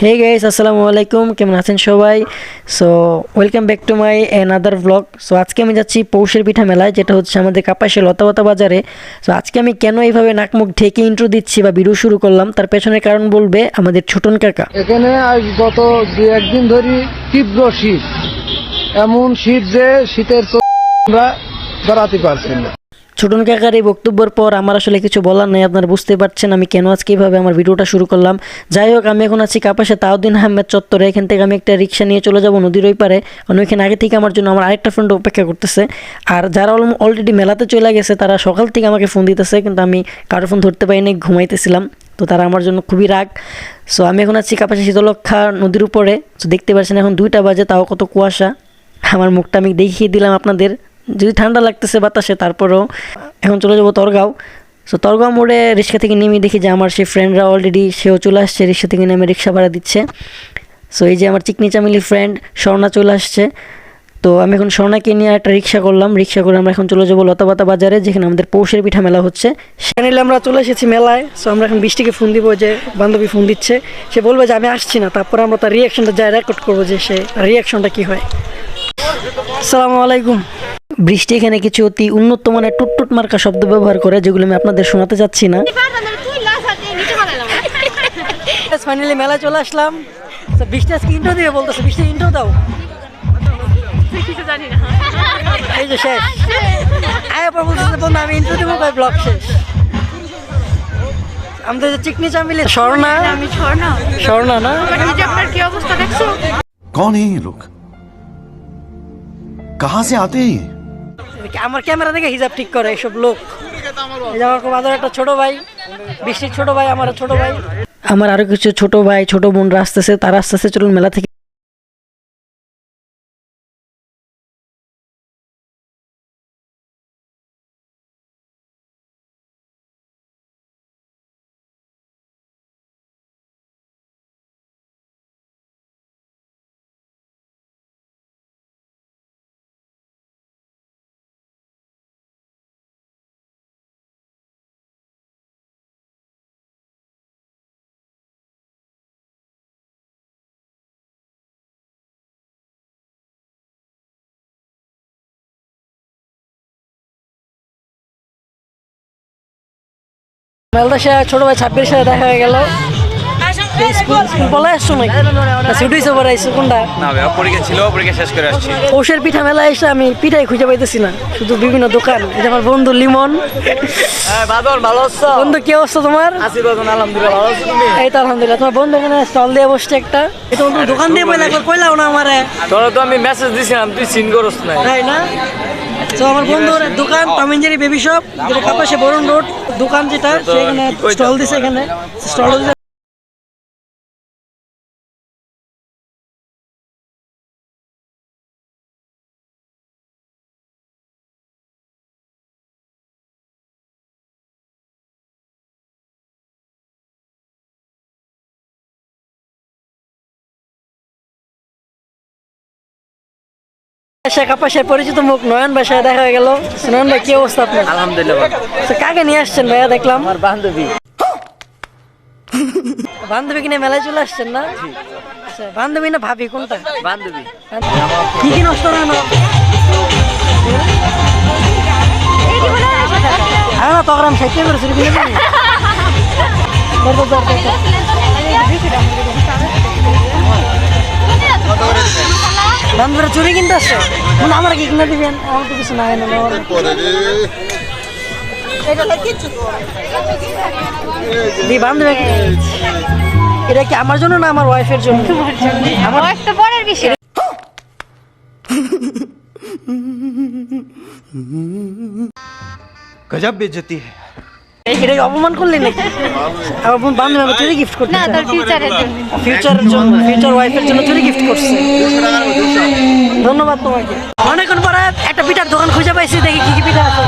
Hey guys আসসালামু আলাইকুম কেমন আছেন সবাই? So welcome back to my another blog so আজকে আমি যাচ্ছি পৌষের পিঠা মেলায়, যেটা হচ্ছে আমাদের কাপাসে লতাবতা বাজারে। সো আজকে আমি কেন এইভাবে নাকমুখ ঢেকে ইন্ট্রো দিচ্ছি বা ভিডিও শুরু করলাম, তার পেছনের কারণ বলবে আমাদের ছোটন কাকা। এখানে আজ গত দু একদিন ধরে তীব্র শীত। এমন শীত যে শীতের আমরা দাঁড়াতে পারছি না। ছোটন কাকার এই বক্তব্যের পর আমার আসলে কিছু বলার নেই, আপনারা বুঝতে পারছেন আমি কেন আজকে এইভাবে আমার ভিডিওটা শুরু করলাম। যাই হোক, আমি এখন আছি কাপাসে তাউদ্দিন আহমেদ চত্বরে, এখান থেকে আমি একটা রিক্সা নিয়ে চলে যাব নদীর ওই পারে। কারণ ওইখানে আগে থেকে আমার জন্য আমার আরেকটা ফ্রেন্ড অপেক্ষা করতেছে। আর যারা অলরেডি মেলাতে চলে গেছে, তারা সকাল থেকে আমাকে ফোন দিতেছে, কিন্তু আমি কারও ফোন ধরতে পারিনি ঘুমাইতেছিলাম। তো তারা আমার জন্য খুবই রাগ। সো আমি এখন আছি কাপাসে শীতলক্ষা নদীর উপরে। তো দেখতে পাচ্ছেন এখন দুইটা বাজে, তাও কত কুয়াশা। আমার মুখটা আমি দেখিয়ে দিলাম আপনাদের। যদি ঠান্ডা লাগতেছে বাতাসে, তারপরেও এখন চলে যাব তরগাঁও। সো তরগাঁও মোড়ে রিক্সা থেকে নেমে দেখি যে আমার সেই ফ্রেন্ডরা অলরেডি সেও চলে আসছে, রিক্সা থেকে নেমে রিক্সা ভাড়া দিচ্ছে। সো এই যে আমার চিকনি চামিলি ফ্রেন্ড স্বর্ণা চলে আসছে। তো আমি এখন স্বর্ণাকে নিয়ে একটা রিক্সা করলাম। রিক্সা করে আমরা এখন চলে যাব লতাবাতা বাজারে, যেখানে আমাদের পৌষের পিঠা মেলা হচ্ছে। সেখানে আমরা চলে এসেছি মেলায়। সো আমরা এখন বৃষ্টিকে ফোন দিব যে বান্ধবী ফোন দিচ্ছে। সে বলবে যে আমি আসছি না, তারপরে আমরা তার রিয়াকশনটা যাই রেকর্ড করব যে সে রিয়াকশনটা কী হয়। সালামু আলাইকুম। বৃষ্টি এখানে কিছু অতি উন্নত মানের টুটটুট মার্কা শব্দ ব্যবহার করে যেগুলো আমি আপনাদের শোনাতে চাচ্ছি না। ফাইনালি মেলা চলে আসলাম। আচ্ছা, বৃষ্টি আজকে ইন্টো দিয়ে বলতেছে বৃষ্টি ইন্টো দাও। এই যে শেষ। আবার বলতেছে বন্ধু আমি ইন্টো দেবো ভাই ব্লগ শেষ। আমাদের যে চিকনি চামিলে স্বর্ণা। আমি স্বর্ণা। স্বর্ণা না? কি অবস্থা দেখছ? কোন লোক। कहां से आते हैं ये আমার ক্যামেরা দেখে হিজাব ঠিক করে এইসব লোক এই যে আমার খুব আদর একটা ছোট ভাই বৃষ্টির ছোট ভাই আমার ছোট ভাই আমার আরো কিছু ছোট ভাই ছোট বোনরা আসতেছে তারা আস্তে আস্তে চলুন মেলা থেকে মেলদা ছোট ভাই ছাব্বিশ সাথে দেখা হয়ে গেল। স্কুল আসছো কোনটা না পিঠা মেলা এসে আমি পিঠাই খুঁজে পাইতেছি না বিভিন্ন দোকান যে আমার বন্ধু লিমন কি অবস্থা তোমার তোমার বন্ধু এখানে স্টল দিয়ে বসছে একটা বন্ধু দোকান দিয়ে বইলা কইলাও না আমারে তো আমি মেসেজ দিছিলাম তুই সিন তাই না তো আমার বন্ধুর দোকান পামিঞ্জারি বেবি শপ যেটা কাপাসে বরুণ দোকান যেটা সেখানে স্টল দিছে এখানে স্টল সে কাপাসের পরিচিত মুখ নয়ন ভাই সাথে দেখা হয়ে গেল। নয়ন ভাই কি অবস্থা আপনার? আলহামদুলিল্লাহ কাকে নিয়ে আসছেন ভাইয়া দেখলাম? আমার বান্ধবী। বান্ধবী কিনে মেলায় চলে আসছেন না? আচ্ছা, বান্ধবী না ভাবি কোনটা? বান্ধবী। কি কি নষ্ট না? না হ্যাঁ তখন আমি সাইকেল করে চুরি কিনে দিই ধর, ধর, ধর, ধর, ধর। বান্ধবীরা চুরি কিনতে আসছে মানে আমার কি কিনে দিবেন আমার তো কিছু নাই না আমার দি বান্ধবী এটা কি আমার জন্য না আমার ওয়াইফের জন্য আমার ওয়াইফ তো পরের বিষয় गजब बेइज्जती है অপমান করলে নাকি? আমার বোন বান্ধবী আমাকে চুরি গিফট করতে না তোর ফিউচারের জন্য। ফিউচারের জন্য ফিউচার ওয়াইফের জন্য চুরি গিফট করছে। ধন্যবাদ তোমাকে। অনেকক্ষণ পরে একটা পিঠার দোকান খুঁজে পাইছি দেখি কি কি পিঠা আছে।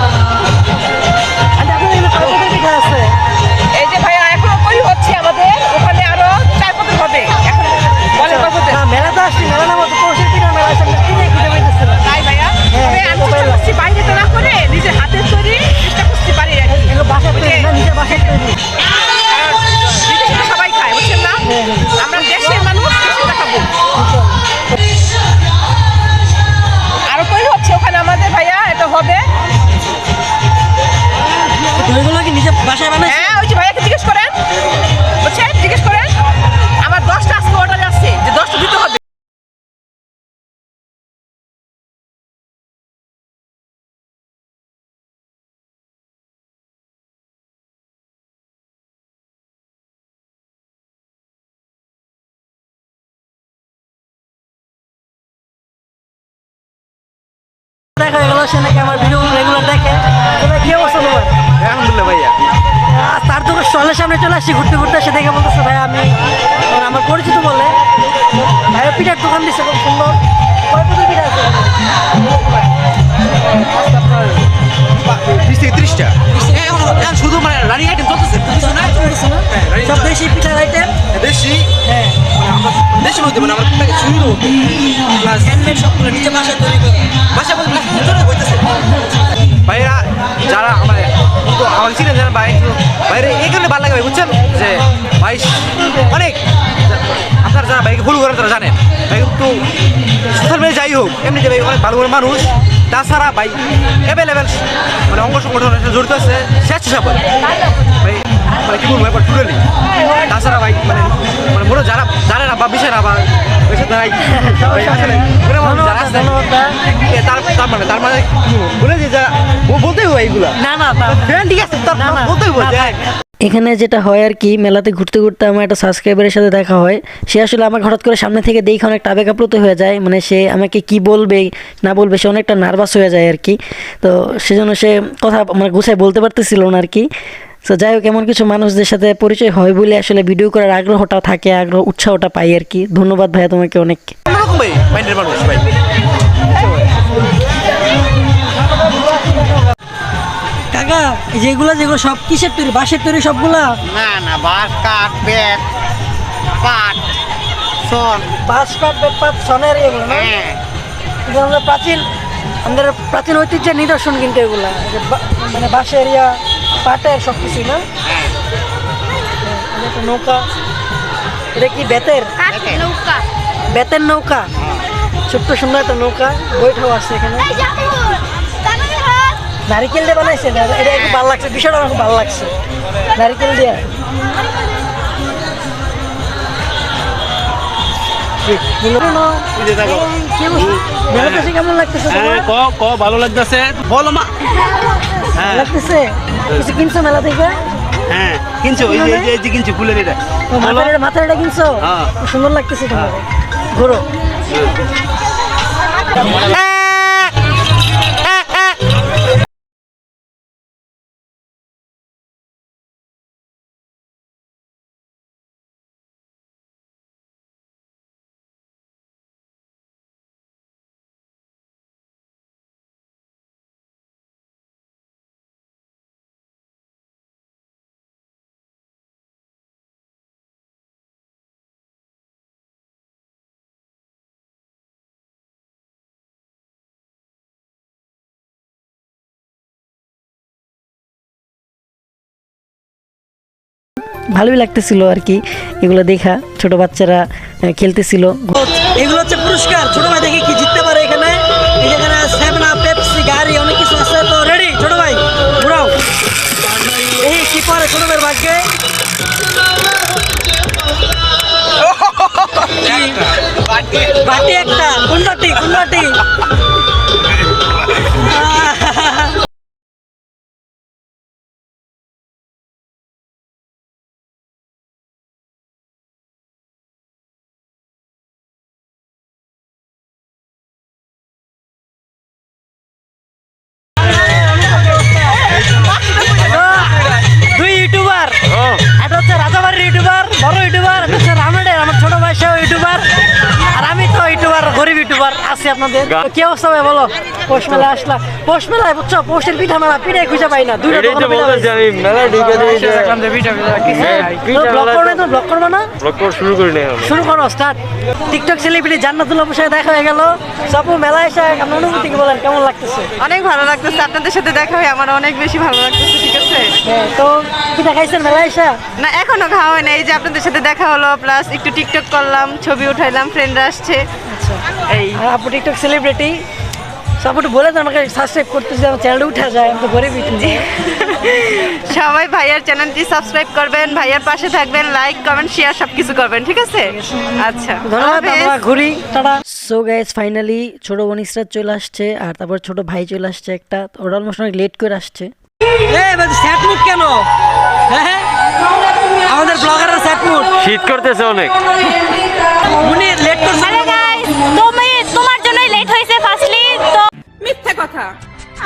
হবে। বাসায় হ্যাঁ ওই যে জিজ্ঞেস করেন। জিজ্ঞেস আমার দশটা আজকে অর্ডার আছে যে দশটা দিতে হবে। দেখা গেল সে নাকি আমার ভিডিও রেগুলার দেখে। তবে কি অবস্থা তোমার? আলহামদুলিল্লাহ ভাইয়া। তার তো স্টলের সামনে চলে আসছি ঘুরতে ঘুরতে এসে দেখে বলতেছে ভাই আমি আমার পরিচিত বলে ভাই পিঠার দোকান দিচ্ছে খুব সুন্দর। শুধু মানে রানিং আইটেম চলতেছে? চলতেছে সব দেশি পিঠার আইটেম দেশি। হ্যাঁ। দেশি মধ্যে মানে আমার প্লাস হ্যান্ডমেড সবগুলো নিজে বাসায় তৈরি করে। আমাকে চিনে জানেন ভাই বাইরে এই কারণে ভালো লাগে ভাই, বুঝছেন? যে ভাই অনেক আপনারা যারা ভাইকে ফলো করেন তারা জানেন। ভাই একটু সোশ্যাল মিডিয়া যাই হোক, এমনিতে ভাই অনেক ভালো মানুষ। তাছাড়া ভাই অ্যাভেলেবেল মানে অঙ্গ সংগঠনের সাথে জড়িত আছে, স্বেচ্ছাসেবক। ভাই মানে কি বলব একবার টুটালি তাছাড়া ভাই মানে মানে মনে যারা জানে না বা বিষয় না বা এখানে যেটা হয় আর কি মেলাতে ঘুরতে ঘুরতে আমার একটা সাবস্ক্রাইবারের সাথে দেখা হয়। সে আসলে আমাকে হঠাৎ করে সামনে থেকে দেখে অনেকটা আবেগ আপ্লুত হয়ে যায়। মানে সে আমাকে কি বলবে না বলবে সে অনেকটা নার্ভাস হয়ে যায় আর কি। তো সেজন্য সে কথা মানে গুছায় বলতে পারতেছিল না আর কি। তো যাই হোক এমন কিছু মানুষদের সাথে পরিচয় হয় বলে আসলে ভিডিও করার আগ্রহটা থাকে আগ্রহ উৎসাহটা পাই আর কি। ধন্যবাদ ভাইয়া তোমাকে অনেক। অন্যরকম ভাই মাইন্ডের মানুষ ভাই। কাকা যেগুলো যেগুলো সব কিসের তৈরি? বাঁশের তৈরি সবগুলা? না না বাঁশ কাঠ বেত পাট সন। বাঁশ কাঠ বেতপাত সনের এগুলো না? হ্যাঁ। এগুলো আমরা প্রাচীন আমাদের প্রাচীন ঐতিহ্যের নিদর্শন কিন্তু এগুলা। বা- মানে বাঁশের ইয়া পাটের সব কিছুই না? হ্যাঁ, এটা একটা নৌকা। এটা কি বেতের? নৌকা। বেতের নৌকা। ছোট্ট সুন্দর একটা নৌকা। বৈঠাও আছে এখানে। নারিকেল দিয়ে বানাইছে। এটা এটা একটু ভালো লাগছে। বিষয়টা আমার খুব ভালো লাগছে। নারিকেল দিয়ে। কেমন লাগতেছে? ক ক ভালো লাগতেছে? বলো মা। লাগতেছে? কিছু কিনছো মেলা থেকে? হ্যাঁ কিনছো এই যে- এই যে- কিনছো ফুলের এটা। মাথার মাথার এটা কিনছো? হ্যাঁ। সুন্দর লাগতেছে তোমার। ঘোরো। ভালোই লাগতেছিল আর কি। এগুলো দেখা ছোট বাচ্চারা খেলতেছিল। এগুলো হচ্ছে পুরস্কার। ছোট ভাই দেখি কি জিততে পারে এখানে। এই যেখানে সেভেন আপ পেপসি গাড়ি অনেক কিছু আছে। তো রেডি ছোট ভাই ঘুরাও। এই কি পারে ছোট ভাইয়ের ভাগ্যে? বাটি একটা। কোন বাটি আছি আপনাদের? কি অবস্থা ভাই বলো? পোষ মেলায় আসলা। পোষ মেলায় বুঝছ? পোষের পিঠা মেলা পিঠে খুঁজে পাই না। দুইটা ঢুকে হ্যাঁ, করবে না শুরু করি না? শুরু করো স্টার্ট টিকটক সেলিব্রিটি জান্নাতুল সাথে দেখা হয়ে গেল। সব মেলা এসে আপনার অনুভূতি কি বলেন? কেমন লাগতেছে? অনেক ভালো লাগতেছে। আপনাদের সাথে দেখা হয়ে আমার অনেক বেশি ভালো লাগতেছে ঠিক আছে? হ্যাঁ, তো পিঠা খাইছেন মেলা এসে? না এখনও খাওয়া হয় না এই যে আপনাদের সাথে দেখা হলো প্লাস একটু টিকটক করলাম ছবি উঠাইলাম ফ্রেন্ডরা আসছে। এই আর আপু টিকটক সেলিব্রিটি সব আমাকে সাবস্ক্রাইব করতে যে আমার চ্যানেলটা উঠে যায় আমি তো গরিব সবাই ভাইয়ার চ্যানেলটি সাবস্ক্রাইব করবেন ভাইয়ার পাশে থাকবেন লাইক কমেন্ট শেয়ার সবকিছু করবেন ঠিক আছে? আচ্ছা ধন্যবাদ আমরা ঘুরি টাটা। সো গাইস ফাইনালি ছোট বোন ইসরাত চলে আসছে আর তারপর ছোট ভাই চলে আসছে একটা ওরা অলমোস্ট অনেক লেট করে আসছে। স্যাট মুড কেন? হ্যাঁ আমাদের ব্লগারের স্যাট মুড শীত করতেছে অনেক। উনি লেট করছে। তুমি তোমার জন্যই লেট হয়েছে ফার্স্টলি তো মিথ্যে কথা।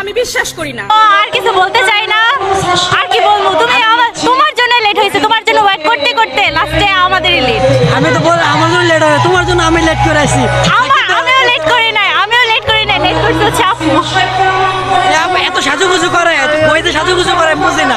আমি বিশ্বাস করি না। আর কিছু বলতে চাই না। আর কি বলব তুমি আমার তোমার জন্য লেট হয়েছে তোমার জন্য ওয়েট করতে করতে লাস্টে আমাদেরই লেট আমি তো বল আমার জন্য লেট হবে তোমার জন্য আমি লেট করে আসি আমিও লেট করি নাই আমিও লেট করি নাই লেট করতে হচ্ছে আপু। এত সাজুগুজু করে বইতে সাজুগুজু করে বুঝি না।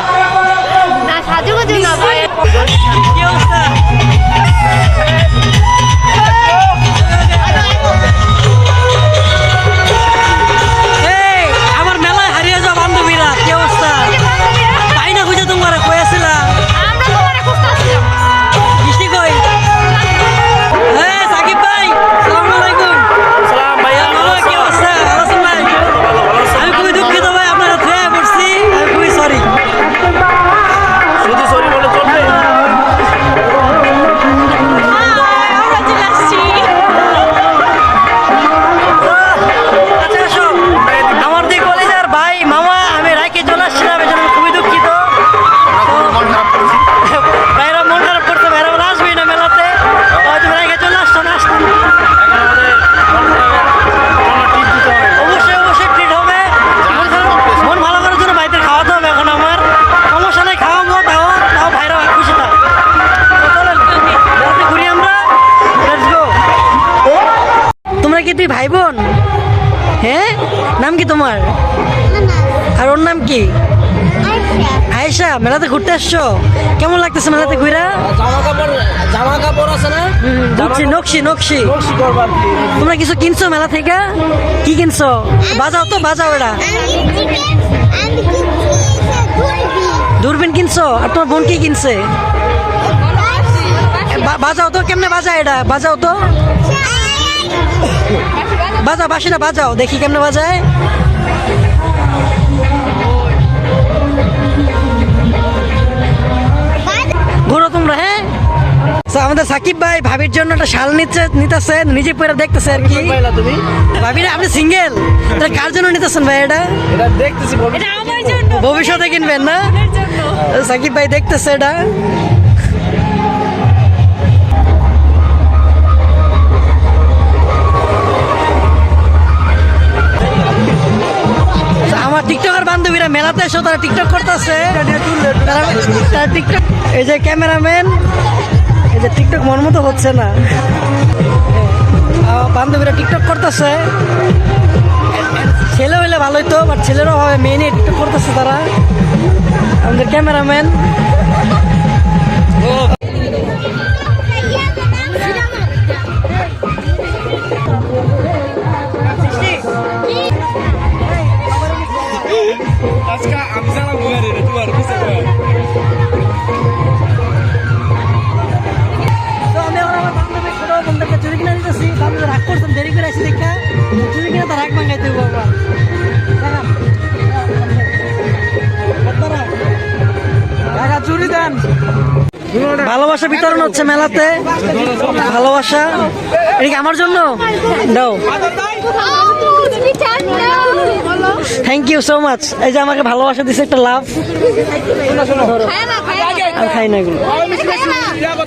মেলাতে ঘুরতে আসছো? কেমন লাগতেছে মেলাতে ঘুরা? জামা কাপড় জামা কাপড় আছে না? বুঝছি নকশি নকশি। তোমরা কিছু কিনছো মেলা থেকে? কি কিনছো? বাজাও তো বাজাও এটা। দূরবীন কিনছো? আর তোমার বোন কি কিনছে? বা- বাজাও তো কেমনে বাজায় এটা? বাজাও তো। বাজাও বাসিটা বাজাও। দেখি কেমনে বাজায়। আমাদের সাকিব ভাই ভাবির জন্য একটা শাল নিচ্ছে নিতেছে নিজে পরে দেখতেছে আর কি। তুমি ভাবি না আপনি সিঙ্গেল এটা কার জন্য নিতেছেন ভাই এটা? এটা দেখতেছি এটা আমার জন্য। ভবিষ্যতে কিনবেন না? সাকিব ভাই দেখতেছে এটা। আমার টিকটকের বান্ধবীরা মেলাতে এসো তারা টিকটক করতেছে। তারা টিকটক এই যে ক্যামেরাম্যান যে টিকটক মন মতো হচ্ছে না। বান্ধবীরা টিকটক করতেছে। ছেলে হইলে ভালোই তো বাট ছেলেরও হবে মেয়ে নিয়ে টিকটক করতেছে তারা। আমাদের ক্যামেরাম্যান। তো বিতরণ হচ্ছে মেলাতে ভালোবাসা। এটা কি আমার জন্য? দাও। থ্যাংক ইউ সো মাচ এই যে আমাকে ভালোবাসা দিছে একটা লাভ আর খাই না এগুলো।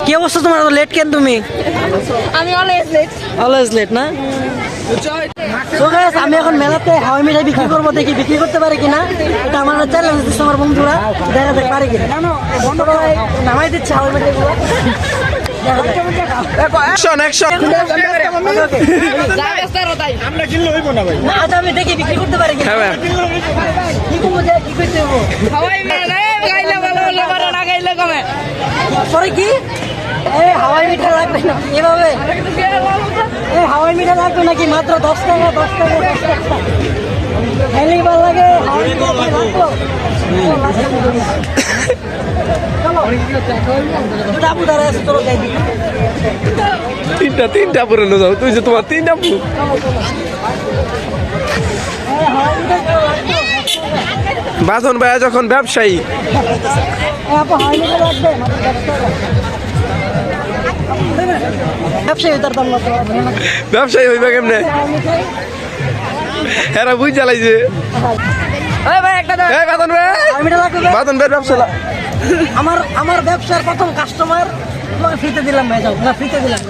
কি অবস্থা তোমার? লেট কেন তুমি? আমি অলওয়েজ লেট অলওয়েজ লেট না? আমি এখন মেলাতে হাওয়াই মিঠাই বিক্রি করব দেখি বিক্রি করতে পারি কিনা। এটা আমার চ্যালেঞ্জ দিচ্ছে আমার বন্ধুরা দেখা যাক পারে কিনা। নামাই দিচ্ছে হাওয়াই মিঠাই গুলো অ্যাকশন অ্যাকশন আজ আমি দেখি বিক্রি করতে পারি কিনা। কি করতে হব? কি? এই হাওয়াই মিঠাই লাগবে না। এভাবে? এই হাওয়াই মিঠাই লাগবে নাকি? মাত্র দশ টাকা দশ টাকা দশ টাকা। খাইলেই লাগে তিনটা তিনটা পরে যাও। তুই যে তোমার তিনটা লাগবে। ভাইয়া যখন ব্যবসায়ী। ব্যবসায়ী হইবে কেমনে? এরা বুঝ জ্বালাইছে। এই বাঁধন ভাই। বাঁধন ভাই ব্যবসা লা- আমার আমার ব্যবসার প্রথম কাস্টমার দিলাম ভাই যাও না ফ্রিতে দিলাম।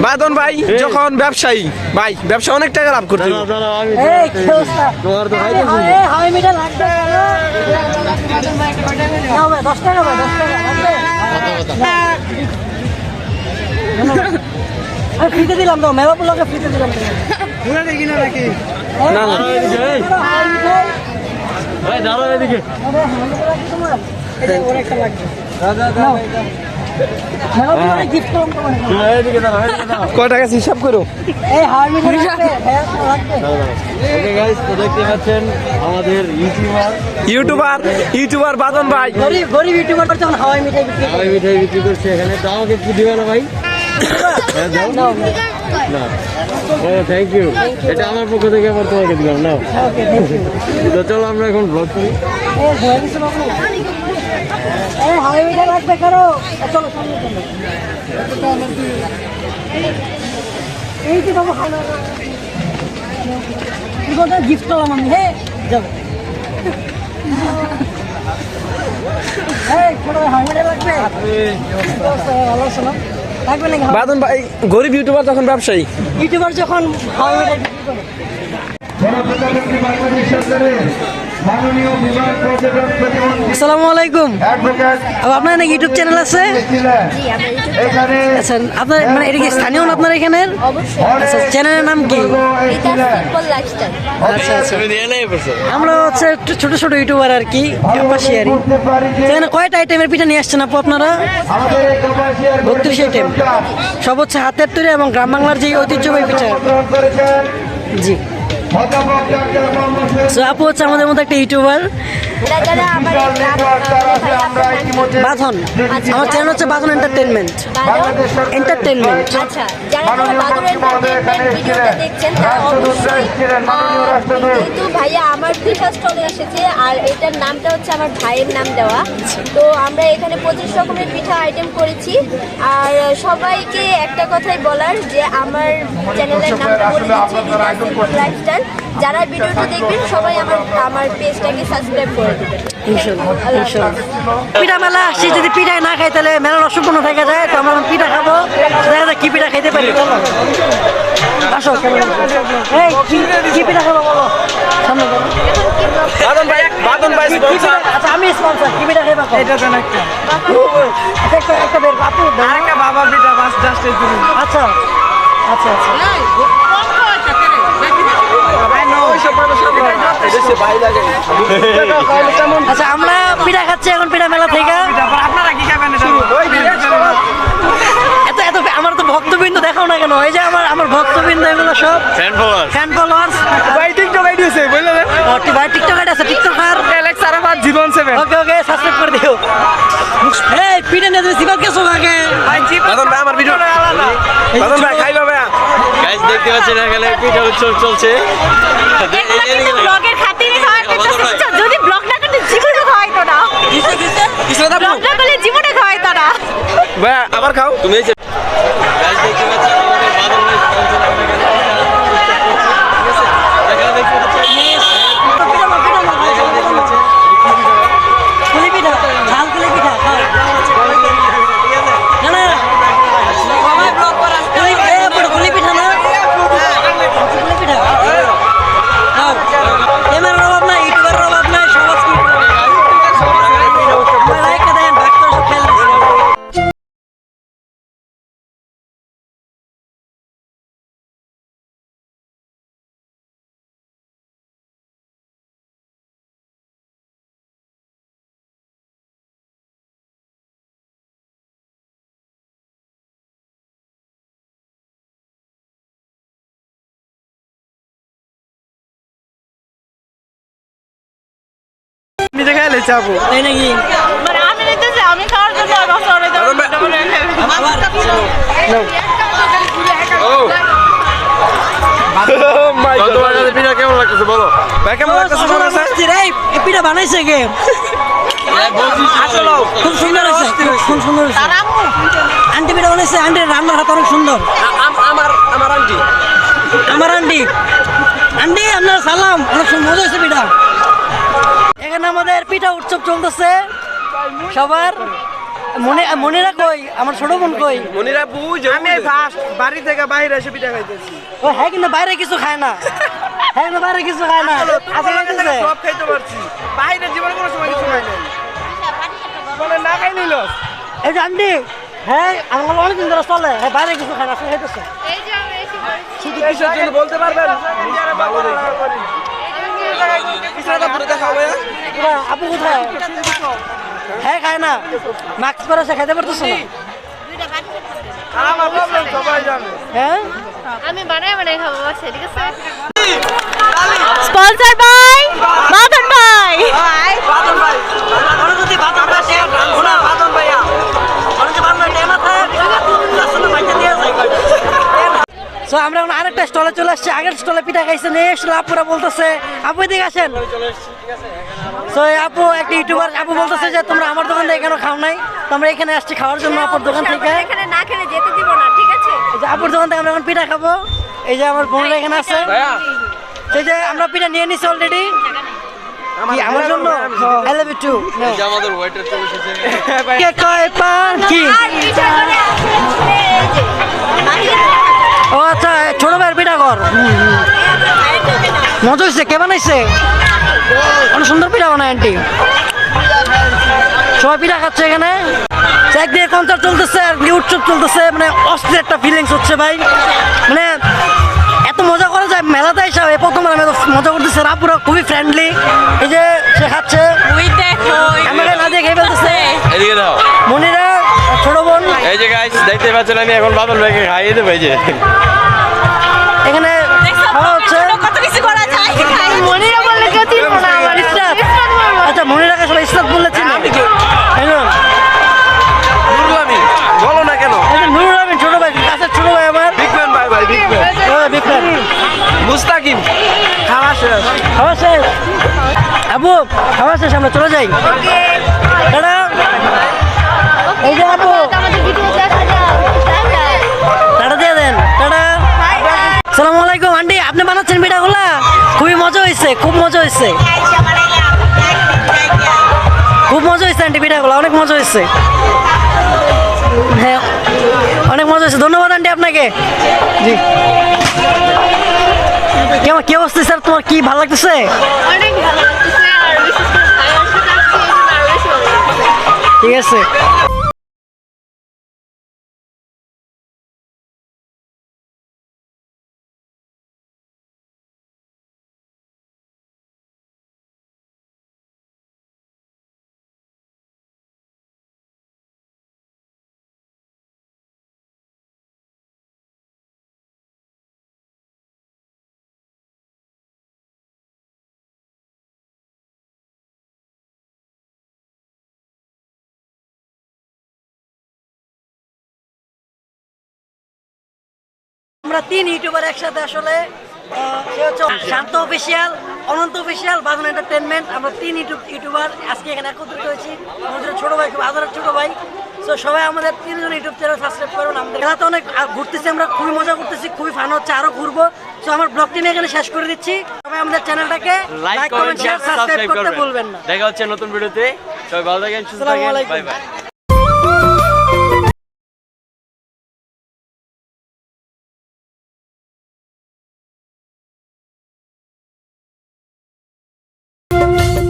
বাঁধন ভাই যখন ব্যবসায়ী ভাই ব্যবসা অনেক টাকা লাভ করতে হবে। এই কি অবস্থা? এই হাই মিটা লাগবে নাও ভাই 10 টাকা ফ্রিতে দিলাম তো মেলা পুলোকে ফ্রিতে দিলাম পুরা দেখি না নাকি? না না। এদিকে। টাকা হিসাব করো। হ্যাঁ, লাগবে। ওকে গাইস তো দেখতে পাচ্ছেন আমাদের ইউটিউবার। ইউটিউবার ইউটিউবার বাদন ভাই। গরিব গরিব ইউটিউবার হাওয়াই মিঠাই বিক্রি হাওয়াই মিঠাই বিক্রি করছে এখানে। দাও একটু দিবে না ভাই? হ্যাঁ থ্যাংক ইউ এটা আমার পক্ষ থেকে আবার তোমাকে দিলাম না ওকে থ্যাংক ইউ তো চলো আমরা এখন ব্লগ করি। এই যে বাবু গিফট করলাম আমি হ্যাঁ যাব। এই হাওয়াই মিঠাই লাগবে। ভালো হাওয়াই- বাদন ভাই গরিব ইউটিউবার যখন ব্যবসায়ী? ইউটিউবার যখন আসসালামু আলাইকুম। আপনার নাকি ইউটিউব চ্যানেল আছে? আচ্ছা আপনার মানে এটা কি স্থানীয় না আপনার এখানের? আচ্ছা চ্যানেলের নাম কি? আচ্ছা আচ্ছা। আমরা হচ্ছে একটু ছোট ছোট ইউটিউবার আর কি আর এখানে কয়টা আইটেমের পিঠা নিয়ে আসছেন আপু আপনারা? বত্রিশ আইটেম সব হচ্ছে হাতের তৈরি এবং গ্রাম বাংলার যে ঐতিহ্যবাহী পিঠা। জি। So, আপু হচ্ছে আমাদের মধ্যে একটা ইউটিউবার বাঁধন। আমার চ্যানেল হচ্ছে বাঁধন এন্টারটেনমেন্ট এন্টারটেনমেন্ট আচ্ছা আহ, ভাইয়া আমার পিঠা স্টলে এসেছে আর এটার নামটা হচ্ছে আমার ভাইয়ের নাম দেওয়া। তো আমরা এখানে পঁচিশ রকমের পিঠা আইটেম করেছি। আর সবাইকে একটা কথাই বলার যে আমার চ্যানেলের নামটা বলে দিচ্ছি রিনা সিম্পল যারা ভিডিওটা দেখবেন সবাই আমার আমার পেজটাকে সাবস্ক্রাইব করে দেবেন। পিঠা মেলা সে যদি না খাই তাহলে মেলা অসম্পূর্ণ থেকে যায়। তো আমরা পিঠা খাব। দেখা যাক কি পিঠা খাইতে পারি। আসো। এই কি- পিঠা খাব বলো? সামনে বাদন ভাই বাদন ভাই আচ্ছা আমি স্পন্সর কি পিঠা খাইবা এটা তো একটা। একটা একটা বের আপু আরেকটা বাবা পিঠা বাস জাস্ট আচ্ছা। আচ্ছা আচ্ছা। আচ্ছা আমরা পিঠা খাচ্ছি এখন পিঠা মেলা থেকে। আপনারা কি খাবেন? আমার তো ভক্তবৃন্দ দেখাও না কেন? এই যে আমার আমার ভক্তবৃন্দ এগুলো সব ফ্যান ফলোয়ার ফ্যান ফলোয়ার্স ভাই টিকটক আইডি আছে বুঝলেন ভাই টিকটক আছে টিকটক আর? Alex Arafat Jibon seven okay okay subscribe করে দিও। এই পিঠা নিয়ে তুমি সিবাত গেছো আগে বাদন ভাই আমার ভিডিও বাদন ভাই খাইবা ভাই গাইস দেখতে পাচ্ছেন এখানে পিঠা উৎসব চলছে। ব্লগের খাতিরে যদি ব্লগ না করতে জীবনে না না জীবনে না ভাই আবার খাও। তুমি এই যে খাইলে চাপো তাই নাকি? মানে আমি নিতেছি আমি খাওয়ার জন্য পিঠা বানাইছে কে? খুব সুন্দর হয়েছে খুব সুন্দর হয়েছে। আন্টি পিঠা বানাইছে আন্টির রান্নার হাত অনেক সুন্দর। আমার আমার আন্টি। আমার আন্টি। আন্টি আপনার সালাম অনেক সুন্দর মজা হয়েছে পিঠা। এখানে আমাদের পিঠা উৎসব চলতেছে। সবার মনে মনেরা কই? আমার ছোট বোন কই? মনিরা বুঝ আমি বাড়ি থেকে বাইরে এসে পিঠা খাইতেছি। ও হ্যাঁ কিন্তু বাইরে কিছু খায় না। হ্যাঁ কিন্তু বাইরে কিছু খায় না। খাইতেছে সব খাইতে পারছি। বাইরে জীবনে কোনো সময় কিছু খাই নাই। বলে না খাই নিল। এই যে আন্টি হ্যাঁ আমার অনেকদিন ধরে চলে। হ্যাঁ বাইরে কিছু খায় না আজকে খাইতেছে। শুধু কিসের জন্য বলতে পারবেন? ভালো আপু কোথায়? হ্যাঁ খায় না। মাস্ক পরে সে খাইতে পারতেছে না? আমার প্রবলেম সবাই জানে হ্যাঁ? আমি বানাই বানাই খাব ঠিক আছে? স্পন্সর বাই মাধন ভাই। সো আমরা এখন আরেকটা স্টলে চলে আসছি। আগের স্টলে পিঠা খাইছে নিয়ে এসলে আপুরা বলতেছে আপু এদিকে আসেন। সো আপু একটা ইউটিউবার আপু বলতেছে যে তোমরা আমার দোকান থেকে কেন খাও নাই? তো আমরা এখানে আসছি খাওয়ার জন্য আপুর দোকান থেকে। এখানে না খেলে যেতে দিব না ঠিক আছে? এই যে আপুর দোকান থেকে আমরা এখন পিঠা খাব। এই যে আমার বোনরা এখানে আছে। এই যে আমরা পিঠা নিয়ে নিছি অলরেডি আমার জন্য? আই লাভ ইউ টু আমাদের ওয়েটার চলে এসেছে কে কয় পান? কি? ও আচ্ছা ছোট ভাইয়ের পিঠা কর। মজা হয়েছে কে বানাইছে? অনেক সুন্দর পিঠা বানায় আন্টি সবাই পিঠা খাচ্ছে এখানে। একদিকে কনসার্ট চলতেছে, আর উৎসব চলতেছে মানে অস্থির একটা ফিলিংস হচ্ছে ভাই। মানে এত মজা করা যায়, মেলাতে এসে এই প্রথমবার মজা করতেছে রাপুরা খুবই ফ্রেন্ডলি এই যে দেখতে পাচ্ছেন আমি এখন বাদল ভাইকে খাইয়ে দেবো যে। এখানে খাওয়া হচ্ছে। কত কিছু করা যায় মনিরা বললে কেউ চিনবো না আমার ইসরাত। আচ্ছা মনিরাকে সবাই ইসরাত বললে চিনি একজন বলো না কেন? নুরুল আমিন ছোট ভাই কাছের ছোট ভাই আমার। বিগ ম্যান ভাই ভাই বিগ ম্যান ও বিপ্লব মুস্তাকিম। খাওয়া শেষ। খাওয়া শেষ। আবু খাওয়া শেষ আমরা চলে যাই। টাটা এই যে আপু হয়েছে খুব মজা হয়েছে। খুব মজা হয়েছে আন্টি পিঠাগুলো অনেক মজা হয়েছে। হ্যাঁ অনেক মজা হয়েছে। ধন্যবাদ আন্টি আপনাকে। জি। কেমন কি অবস্থা স্যার তোমার? কি ভালো লাগতেছে? অনেক ভালো আমরা তিন ইউটিউবার একসাথে আসলে সে হচ্ছে Shanto official Ananta official Badon entertainment আমরা তিন ইউটিউব ইউটিউবার। আজকে এখানে একত্রিত হয়েছি। আমাদের ছোট ভাই খুব আদরের ছোট ভাই। তো সবাই আমাদের তিনজন ইউটিউব চ্যানেল সাবস্ক্রাইব করুন। আমাদের খেলাতে অনেক ঘুরতেছি আমরা খুবই মজা করতেছি খুবই ফান হচ্ছে আরও ঘুরবো। তো আমার ব্লগটি নিয়ে এখানে শেষ করে দিচ্ছি। সবাই আমাদের চ্যানেলটাকে লাইক কমেন্ট শেয়ার সাবস্ক্রাইব করতে ভুলবেন না। দেখা হচ্ছে নতুন ভিডিওতে। সবাই ভালো থাকেন সুস্থ থাকেন। Bye bye